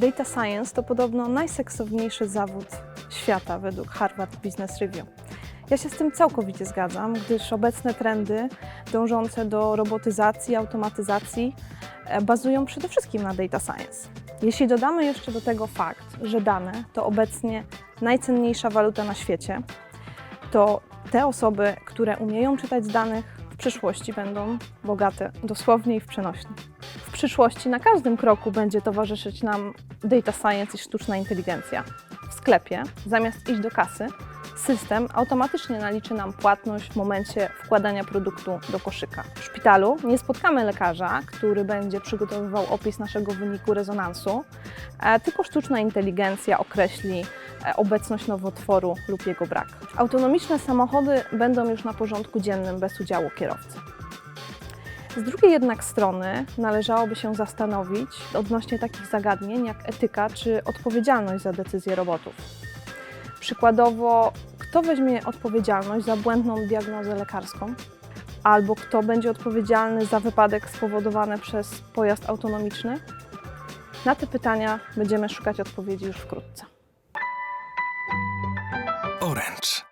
Data Science to podobno najseksowniejszy zawód świata według Harvard Business Review. Ja się z tym całkowicie zgadzam, gdyż obecne trendy dążące do robotyzacji, automatyzacji e, bazują przede wszystkim na data science. Jeśli dodamy jeszcze do tego fakt, że dane to obecnie najcenniejsza waluta na świecie, to te osoby, które umieją czytać z danych, w przyszłości będą bogate dosłownie i w przenośni. Przyszłości na każdym kroku będzie towarzyszyć nam data science i sztuczna inteligencja. W sklepie, zamiast iść do kasy, system automatycznie naliczy nam płatność w momencie wkładania produktu do koszyka. W szpitalu nie spotkamy lekarza, który będzie przygotowywał opis naszego wyniku rezonansu, e, tylko sztuczna inteligencja określi e, obecność nowotworu lub jego brak. Autonomiczne samochody będą już na porządku dziennym bez udziału kierowcy. Z drugiej jednak strony należałoby się zastanowić odnośnie takich zagadnień jak etyka czy odpowiedzialność za decyzje robotów. Przykładowo, kto weźmie odpowiedzialność za błędną diagnozę lekarską, albo kto będzie odpowiedzialny za wypadek spowodowany przez pojazd autonomiczny? Na te pytania będziemy szukać odpowiedzi już wkrótce. Orange.